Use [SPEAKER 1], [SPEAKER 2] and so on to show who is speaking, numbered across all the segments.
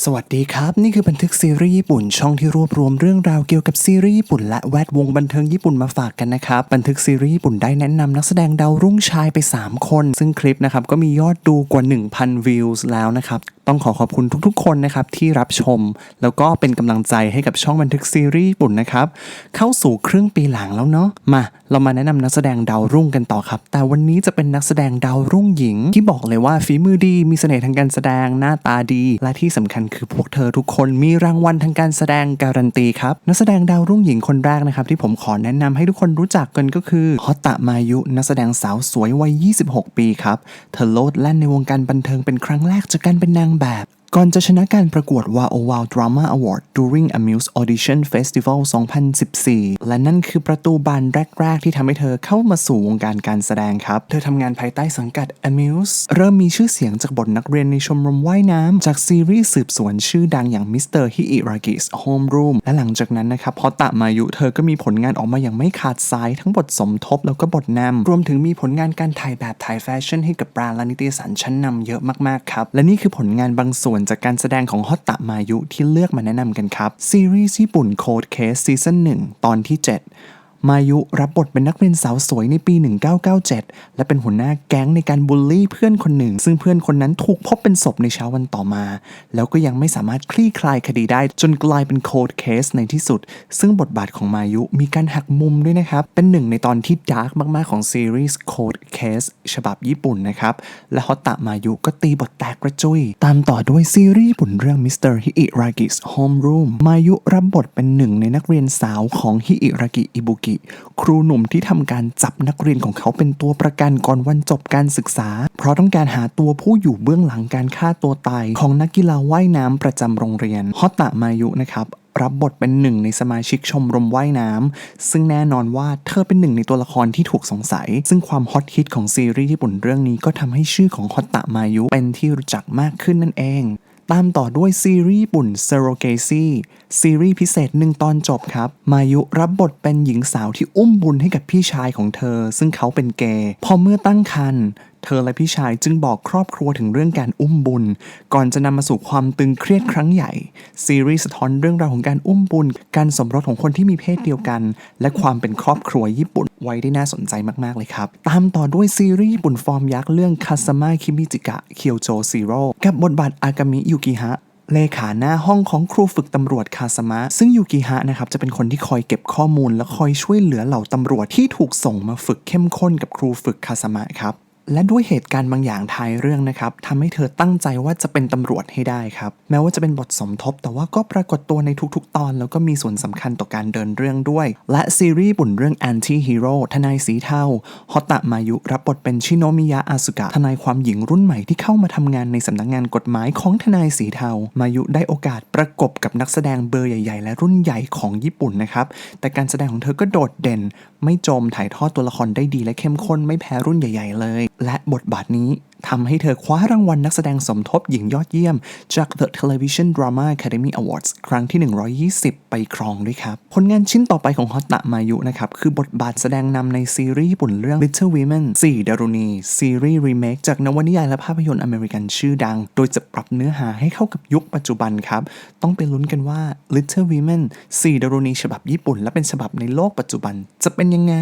[SPEAKER 1] สวัสดีครับ นี่คือบันทึกซีรีส์ญี่ปุ่น ช่องที่รวบรวมเรื่องราวเกี่ยวกับซีรีส์ญี่ปุ่นและแวดวงบันเทิงญี่ปุ่นมาฝากกันนะครับบันทึกซีรีส์ญี่ปุ่นได้แนะนำนักแสดงดาวรุ่งชายไป 3 คน ซึ่งคลิปนะครับก็มียอดดูกว่า 1,000 วิวแล้วนะครับต้องขอขอบคุณทุกๆ คนนะครับที่รับชม แล้วก็เป็นกำลังใจให้กับช่องบันทึกซีรีส์ญี่ปุ่นนะครับเข้าสู่ครึ่งปีหลังแล้วเนาะมาเรามาแนะนำนักแสดงดาวรุ่งกันต่อครับ แต่วันนี้จะเป็นนักแสดงดาวรุ่งหญิง ที่บอกเลยว่าฝีมือดีมีเสน่ห์ทางการแสดงหน้าตาดีและที่สำคัญคือพวกเธอทุกคนมีรางวัลทางการแสดงการันตีครับ นักแสดงดาวรุ่งหญิงคนแรกนะครับที่ผมขอแนะนำให้ทุกคนรู้จักกันก็คือฮอตตะมายุ นักแสดงสาวสวยวัย 26 ปีครับ เธอโลดแล่นในวงการบันเทิงเป็นครั้งแรกจากการเป็นนางแบบ ก่อนจะชนะการประกวด WOW WOW Drama Award during Amuse Audition Festival 2014 และนั่นคือประตูบานแรก ๆ ที่ทำให้เธอเข้ามาสู่วงการการแสดงครับ เธอทำงานภายใต้สังกัด Amuse เริ่มมีชื่อเสียงจากบทนักเรียนในชมรมว่ายน้ำ จากซีรีส์สืบสวนชื่อดังอย่าง Mr. Hiiragi's Homeroom และหลังจากนั้นนะครับพอตะมายุเธอก็มีผลงานออกมาอย่างไม่ขาดสายทั้งบทสมทบแล้วก็บทนำรวมถึงมีผลงานการถ่ายแบบถ่ายแฟชั่นให้กับแบรนด์และนิตยสารชั้นนำเยอะมากๆครับและนี่คือผลงานบางส่วนจากการแสดงของฮอตตะมายุที่เลือกมาแนะนำกันครับ ซีรีส์ญี่ปุ่น Code Case ซีซั่น1ตอนที่ 7 มายุรับบทเป็นนักเรียนสาวสวยในปี 1997 และเป็นหัวหน้าแก๊งในการบูลลี่เพื่อนคนหนึ่ง ซึ่งเพื่อนคนนั้นถูกพบเป็นศพในเช้าวันต่อมา แล้วก็ยังไม่สามารถคลี่คลายคดีได้จนกลายเป็นโคดเคสในที่สุด ซึ่งบทบาทของมายุมีการหักมุมด้วยนะครับ เป็นหนึ่งในตอนที่ดาร์กมาก ๆ ของซีรีส์ Code Case ฉบับญี่ปุ่นนะครับ และฮอตตะมายุก็ตีบทแตกกระจุย ตามต่อด้วยซีรีส์ญี่ปุ่นเรื่อง Mr. Hiiragi's Homeroom มายุรับบทเป็นหนึ่งในนักเรียนสาวของฮิอิรากิอิบุกิครูหนุ่มที่ทำการจับนักเรียนของเขาเป็นตัวประกันก่อนวันจบการศึกษา เพราะต้องการหาตัวผู้อยู่เบื้องหลังการฆ่าตัวตายของนักกีฬาว่ายน้ำประจำโรงเรียนฮอตตะมายุนะครับรับบทเป็นหนึ่งในสมาชิกชมรมว่ายน้ำซึ่งแน่นอนว่าเธอเป็นหนึ่งในตัวละครที่ถูกสงสัย ซึ่งความฮอตฮิตของซีรีส์ญี่ปุ่นเรื่องนี้ก็ทำให้ชื่อของฮอตตะมายุเป็นที่รู้จักมากขึ้นนั่นเอง ตามต่อด้วยซีรีส์ปุ่นเซโรเกซีซีรีส์พิเศษหนึ่งตอนจบครับ มายุรับบทเป็นหญิงสาวที่อุ้มบุญให้กับพี่ชายของเธอ ซึ่งเขาเป็นเกย์พอเมื่อตั้งครรภ์ เธอและพี่ชายจึงบอกครอบครัวถึงเรื่องการอุ้มบุญ ก่อนจะนำมาสู่ความตึงเครียดครั้งใหญ่ ซีรีส์สะท้อนเรื่องราวของการอุ้มบุญ การสมรสของคนที่มีเพศเดียวกัน และความเป็นครอบครัวญี่ปุ่นไว้ได้น่าสนใจมากๆเลยครับ ตามต่อด้วยซีรีส์ญี่ปุ่นฟอร์มยักษ์เรื่องคาสมาคิมิจิกะเคียวโจซีโร่กับบทบาทอากามิยุกิฮะเลขาหน้าห้องของครูฝึกตำรวจคาสมะ ซึ่งยูกิฮะนะครับจะเป็นคนที่คอยเก็บข้อมูล และคอยช่วยเหลือเหล่าตำรวจที่ถูกส่งมาฝึกเข้มข้นกับครูฝึกคาสมะครับ และด้วยเหตุการณ์บางอย่างท้ายเรื่องนะครับทำให้เธอตั้งใจว่าจะเป็นตำรวจให้ได้ครับ แม้ว่าจะเป็นบทสมทบ แต่ว่าก็ปรากฏตัวในทุกๆ ตอน แล้วก็มีส่วนสำคัญต่อการเดินเรื่องด้วย และซีรีส์ญี่ปุ่นเรื่อง Anti Hero ทนายสีเทาฮอตตะมายุรับบทเป็นชิโนมิยะอาสุกะทนายความหญิงรุ่นใหม่ที่เข้ามาทำงานในสำนักงานกฎหมายของทนายสีเทามายุได้โอกาสประกบกับนักแสดงเบอร์ใหญ่ ๆ และรุ่นใหญ่ของญี่ปุ่นนะครับแต่การแสดงของเธอก็โดดเด่น ไม่จมถ่ายทอดตัวละครได้ดีและเข้มข้นไม่แพ้รุ่นใหญ่ ๆ เลยและบทบาทนี้ทำให้เธอคว้ารางวัลนักแสดงสมทบหญิงยอดเยี่ยม จาก The Television Drama Academy Awards ครั้งที่ 120 ไปครองด้วยครับ ผลงานชิ้นต่อไปของฮอตตะมายุนะครับ คือบทบาทแสดงนำในซีรีส์ญี่ปุ่นเรื่อง Little Women 4ดารุณี ซีรีส์รีเมคจากนวนิยายและภาพยนตร์อเมริกันชื่อดัง โดยจะปรับเนื้อหาให้เข้ากับยุคปัจจุบันครับ ต้องไปลุ้นกันว่า Little Women 4ดารุณีฉบับญี่ปุ่น และเป็นฉบับในโลกปัจจุบัน จะเป็นยังไง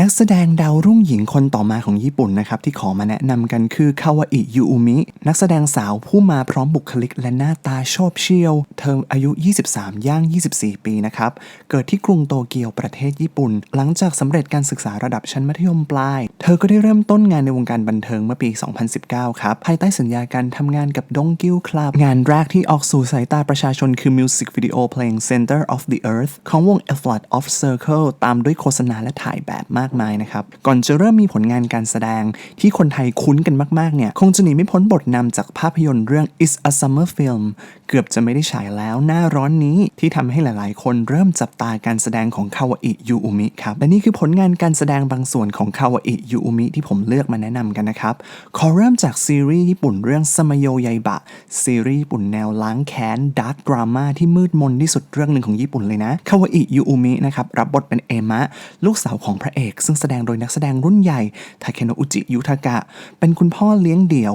[SPEAKER 1] นักแสดงดาวรุ่งหญิงคนต่อมาของญี่ปุ่นนะครับที่ขอมาแนะนำกันคือคาวาอิยูอุมิ นักแสดงสาวผู้มาพร้อมบุคลิกและหน้าตาโฉบเฉี่ยว เธออายุ 23 ย่าง 24 ปีนะครับ เกิดที่กรุงโตเกียวประเทศญี่ปุ่น หลังจากสำเร็จการศึกษาระดับชั้นมัธยมปลาย เธอก็ได้เริ่มต้นงานในวงการบันเทิงเมื่อปี 2019 ครับ ภายใต้สัญญาการทำงานกับดงกิลคลับงานแรกที่ออกสู่สายตาประชาชนคือมิวสิกวิดีโอเพลง Center of the Earth ของวง A Flood of Circle ตามด้วยโฆษณาและถ่ายแบบมากมายนะครับ ก่อนจะเริ่มมีผลงานการแสดงที่คนไทยคุ้นกันมากๆเนี่ย คงจะหนีไม่พ้นบทนำจากภาพยนตร์เรื่อง It's a Summer Film เกือบจะไม่ได้ฉายแล้วหน้าร้อนนี้ที่ทำให้หลายๆ คนเริ่มจับตาการแสดงของคาวาอิยูอุมิครับ และนี่คือผลงานการแสดงบางส่วนของคาวาอิยูอุมิที่ผมเลือกมาแนะนำกันนะครับ ขอเริ่มจากซีรีส์ญี่ปุ่นเรื่องสมโยยายบะ ซีรีส์ญี่ปุ่นแนวล้างแค้นดาร์กดราม่าที่มืดมนที่สุดเรื่องหนึ่งของญี่ปุ่นเลยนะคาวาอิยูอุมินะครับรับบทเป็นเอมะลูกสาวของพระเอซึ่งแสดงโดยนักแสดงรุ่นใหญ่ทาเคโนอุจิยุทากะ เป็นคุณพ่อเลี้ยงเดี่ยว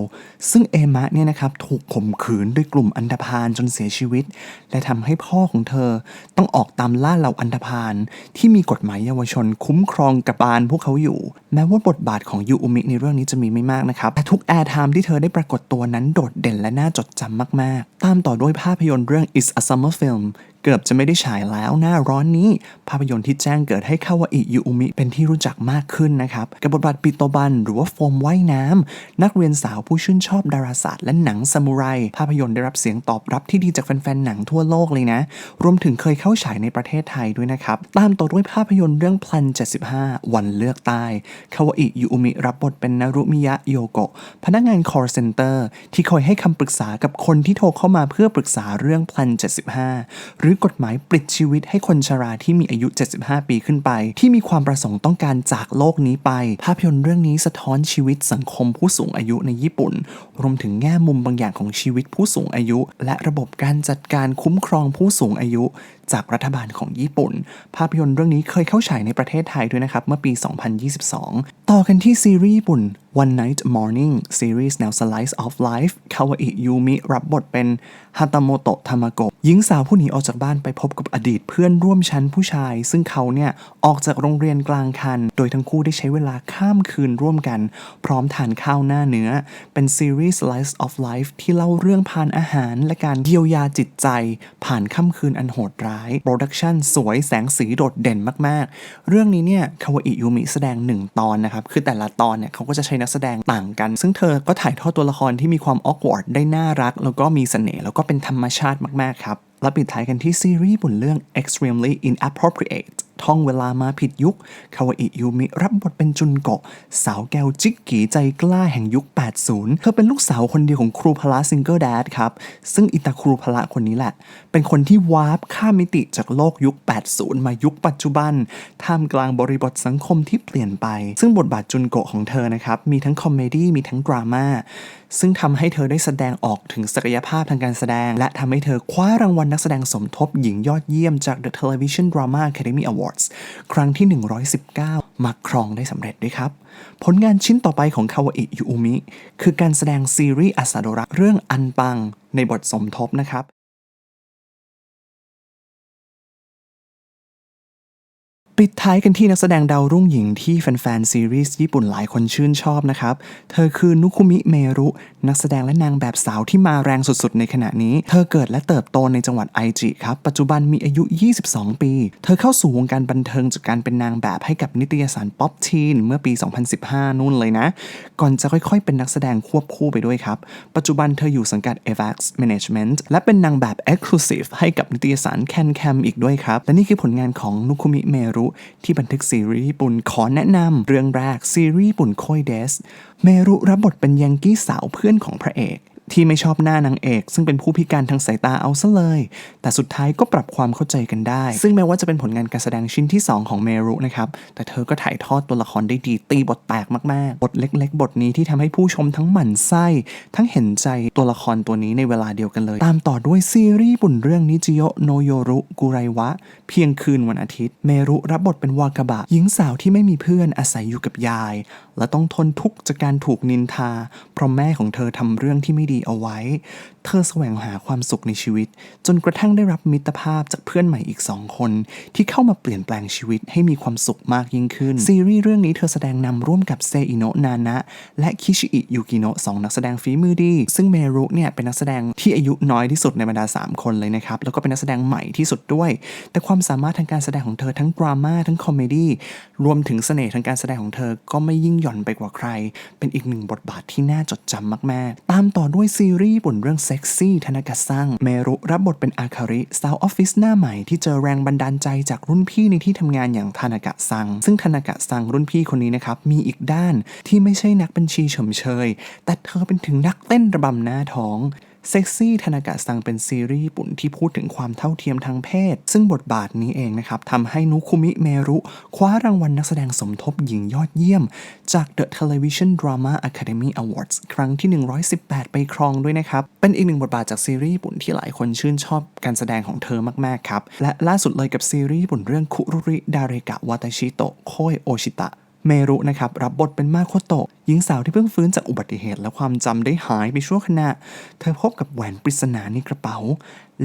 [SPEAKER 1] ซึ่งเอมะเนี่ยนะครับถูกข่มขืนด้วยกลุ่มอันธพาลจนเสียชีวิต และทำให้พ่อของเธอต้องออกตามล่าเหล่าอันธพาลที่มีกฎหมายเยาวชนคุ้มครองกับบานพวกเขาอยู่ แม้ว่าบทบาทของยูอุมิในเรื่องนี้จะมีไม่มากนะครับแต่ทุกแอร์ไทม์ที่เธอได้ปรากฏตัวนั้นโดดเด่นและน่าจดจำมาก ๆ ตามต่อด้วยภาพยนตร์เรื่อง Is a Summer Film เกือบจะไม่ได้ฉายแล้วหน้าร้อนนี้ ภาพยนตร์ที่แจ้งเกิดให้คาวาอิยูอุมิเป็นที่รู้จักมากขึ้นนะครับ กับบทบาทปิโตบัน หรือว่าโฟมว่ายน้ำนักเรียนสาวผู้ชื่นชอบดาราศาสตร์และหนังซามูไร ภาพยนตร์ได้รับเสียงตอบรับที่ดีจากแฟนๆหนังทั่วโลกเลยนะ รวมถึงเคยเข้าฉายในประเทศไทยด้วยนะครับ ตามต่อด้วยภาพยนตร์เรื่องพลัน 75 วันเลือกใต้คาวาอิยูอุมิรับบทเป็นนารุมิยะโยโกะพนักงาน call center ที่คอยให้คำปรึกษากับคนที่โทรเข้ามาเพื่อปรึกษาเรื่องพลัน 75หรือกฎหมายปลิดชีวิตให้คนชราที่มีอายุ 75 ปีขึ้นไป ที่มีความประสงค์ต้องการจากโลกนี้ไป ภาพยนตร์เรื่องนี้สะท้อนชีวิตสังคมผู้สูงอายุในญี่ปุ่น รวมถึงแง่มุมบางอย่างของชีวิตผู้สูงอายุ และระบบการจัดการคุ้มครองผู้สูงอายุ จากรัฐบาลของญี่ปุ่น ภาพยนตร์เรื่องนี้เคยเข้าฉายในประเทศไทยด้วยนะครับ เมื่อปี 2022 ต่อกันที่ซีรีส์ญี่ปุ่น One Night Morning ซีรีส์แนว Slice of Life คาวาอิยูมิรับบทเป็นฮาตาโมโตะทามาโกะหญิงสาวผู้หนีออกจากบ้านไปพบกับอดีตเพื่อนร่วมชั้นผู้ชาย ซึ่งเขาเนี่ยออกจากโรงเรียนกลางคัน โดยทั้งคู่ได้ใช้เวลาข้ามคืนร่วมกัน พร้อมทานข้าวหน้าเนื้อ เป็นซีรีส์ Slice of Life ที่เล่าเรื่องผ่านอาหารและการเยียวยาจิตใจ ผ่านค่ำคืนอันโหดร้ายโปรดักชันสวยแสงสีโดดเด่นมากๆ เรื่องนี้เนี่ยคาวาอิยูมิแสดงหนึ่งตอนนะครับ คือแต่ละตอนเนี่ยเขาก็จะใช้นักแสดงต่างกัน ซึ่งเธอก็ถ่ายทอดตัวละครที่มีความออกวอร์ดได้น่ารัก แล้วก็มีเสน่ห์แล้วก็เป็นธรรมชาติมากๆครับ และปิดท้ายกันที่ซีรีส์ปุ่นเรื่อง extremely inappropriate ท่องเวลามาผิดยุค คาวาอิยูมิรับบทเป็นจุนโกะ สาวแก้วจิกกีใจกล้าแห่งยุค 80 เธอเป็นลูกสาวคนเดียวของครูพละซิงเกิลแดดครับ ซึ่งอิตาครูพละคนนี้แหละ เป็นคนที่วาร์ปข้ามมิติจากโลกยุค 80 มายุคปัจจุบัน ท่ามกลางบริบทสังคมที่เปลี่ยนไป ซึ่งบทบาทจุนโกะของเธอนะครับ มีทั้งคอมเมดี้ มีทั้งดราม่า ซึ่งทำให้เธอได้แสดงออกถึงศักยภาพทางการแสดง และทำให้เธอคว้ารางวัลนักแสดงสมทบหญิงยอดเยี่ยมจาก The Television Drama Academy Award Awards ครั้งที่ 119 มาครองได้สำเร็จด้วยครับ ผลงานชิ้นต่อไปของคาวาอิยูอุมิ คือการแสดงซีรีส์อาซาโดระเรื่องอันปังในบทสมทบนะครับ ปิดท้ายกันที่นักแสดงดาวรุ่งหญิงที่แฟนๆ ซีรีส์ญี่ปุ่นหลายคนชื่นชอบนะครับ เธอคือนุคุมิเมรุ นักแสดงและนางแบบสาวที่มาแรงสุดๆ ในขณะนี้ เธอเกิดและเติบโตในจังหวัดไอจิครับ ปัจจุบันมีอายุ 22 ปี เธอเข้าสู่วงการบันเทิงจากการเป็นนางแบบให้กับนิตยสารป๊อปทีนเมื่อปี 2015 นู่นเลยนะ ก่อนจะค่อยๆ เป็นนักแสดงควบคู่ไปด้วยครับ ปัจจุบันเธออยู่สังกัด Avax Management และเป็นนางแบบ Exclusive ให้กับนิตยสาร Can Cam อีกด้วยครับ และนี่คือผลงานของนุคุมิเมรุที่บันทึกซีรีส์ญี่ปุ่นขอแนะนำเรื่องแรกซีรีส์ญี่ปุ่นโคยเดส เมรุรับบทเป็นยังกี้สาวเพื่อนของพระเอก ที่ไม่ชอบหน้านางเอก ซึ่งเป็นผู้พิการทางสายตาเอาซะเลย แต่สุดท้ายก็ปรับความเข้าใจกันได้ ซึ่งแม้ว่าจะเป็นผลงานการแสดงชิ้นที่ 2 ของเมรุนะครับ แต่เธอก็ถ่ายทอดตัวละครได้ดีตีบทแตกมากๆ บทเล็ก ๆ บทนี้ที่ทำให้ผู้ชมทั้งหมั่นไส้ ทั้งเห็นใจตัวละครตัวนี้ในเวลาเดียวกันเลย ตามต่อด้วยซีรีส์ปุ่นเรื่องนิจิโยโนโยรุกุไรวะ เพียงคืนวันอาทิตย์ เมรุรับบทเป็นวากาบะหญิงสาวที่ไม่มีเพื่อนอาศัยอยู่กับยาย และต้องทนทุกข์จากการถูกนินทาเพราะแม่ของเธอทำเรื่องที่ไม่ดีเอาไว้ เธอแสวงหาความสุขในชีวิต จนกระทั่งได้รับมิตรภาพจากเพื่อนใหม่อีกสองคน ที่เข้ามาเปลี่ยนแปลงชีวิตให้มีความสุขมากยิ่งขึ้น ซีรีส์เรื่องนี้เธอแสดงนำร่วมกับเซอิโนะนานะ และคิชิอิยูกิโนะสองนักแสดงฝีมือดี ซึ่งเมรุเนี่ยเป็นนักแสดงที่อายุน้อยที่สุดในบรรดา 3 คนเลยนะครับ แล้วก็เป็นนักแสดงใหม่ที่สุดด้วย แต่ความสามารถทางการแสดงของเธอทั้งดราม่าทั้งคอมเมดี้รวมถึงเสน่ห์ทางการแสดงของเธอก็ไม่ยิ่งหย่อนไปกว่าใคร เป็นอีกหนึ่งบทบาทที่น่าจดจำมาก ๆ ตามต่อด้วยซีรีส์บนเรื่องเซ็กซี่ธนากะซังเมรุรับบทเป็นอาคาริสาวออฟฟิศหน้าใหม่ที่เจอแรงบันดาลใจจากรุ่นพี่ในที่ทำงานอย่างธนากะซัง ซึ่งธนากะซังรุ่นพี่คนนี้นะครับ มีอีกด้านที่ไม่ใช่นักบัญชีเฉมเชย แต่เธอเป็นถึงนักเต้นระบำหน้าท้อง เซ็กซี่ธนากะซังเป็นซีรีส์ญี่ปุ่นที่พูดถึงความเท่าเทียมทางเพศ ซึ่งบทบาทนี้เองนะครับทำให้นุคุมิเมรุ คว้ารางวัลนักแสดงสมทบหญิงยอดเยี่ยม จาก The Television Drama Academy Awards ครั้งที่ 118 ไปครองด้วยนะครับ เป็นอีกหนึ่งบทบาทจากซีรีส์ญี่ปุ่นที่หลายคนชื่นชอบการแสดงของเธอมาก ๆ ครับ และล่าสุดเลยกับซีรีส์ญี่ปุ่นเรื่องคุรุริดาเรกะวาตาชิโตะโคยโอชิตะ เมรุนะครับรับบทเป็นมาโคโตะหญิงสาวที่เพิ่งฟื้นจากอุบัติเหตุ และความจำได้หายไปชั่วขณะ เธอพบกับแหวนปริศนาในกระเป๋า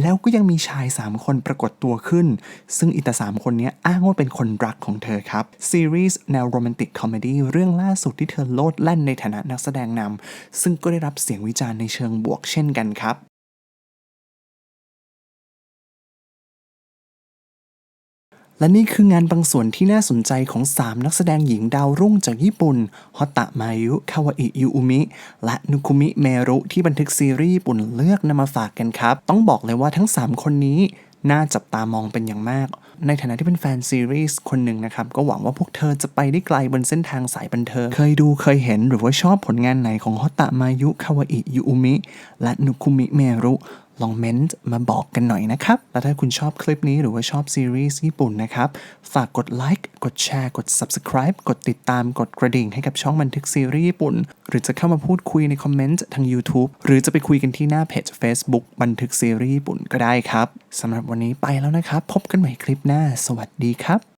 [SPEAKER 1] แล้วก็ยังมีชาย 3 คนปรากฏตัวขึ้น ซึ่งอิตาสามคนนี้อ้างว่าเป็นคนรักของเธอครับ ซีรีส์แนวโรแมนติกคอมเมดี้เรื่องล่าสุดที่เธอโลดแล่นในฐานะนักแสดงนำซึ่งก็ได้รับเสียงวิจารณ์ในเชิงบวกเช่นกันครับ และนี่คืองานบางส่วนที่น่าสนใจของ 3 นักแสดงหญิงดาวรุ่งจากญี่ปุ่น ฮอตะมายุ คาวาอิยูอุมิ และนุคุมิเมรุ ที่บันทึกซีรีส์ญี่ปุ่นเลือกนำมาฝากกันครับ ต้องบอกเลยว่าทั้ง 3 คนนี้น่าจับตามองเป็นอย่างมาก ในฐานะที่เป็นแฟนซีรีส์คนหนึ่งนะครับ ก็หวังว่าพวกเธอจะไปได้ไกลบนเส้นทางสายบันเทิง เคยดูเคยเห็นหรือว่าชอบผลงานไหนของฮอตะมายุ คาวาอิยูอุมิ และนุคุมิเมรุ ลองเม้นต์มาบอกกันหน่อยนะครับ แล้วถ้าคุณชอบคลิปนี้หรือว่าชอบซีรีส์ญี่ปุ่นนะครับ ฝากกดไลค์ กดแชร์ กด Subscribe กดติดตาม กดกระดิ่งให้กับช่องบันทึกซีรีส์ญี่ปุ่น หรือจะเข้ามาพูดคุยในคอมเมนต์ทาง YouTube หรือจะไปคุยกันที่หน้าเพจ Facebook บันทึกซีรีส์ญี่ปุ่นก็ได้ครับ สำหรับวันนี้ไปแล้วนะครับ พบกันใหม่คลิปหน้า สวัสดีครับ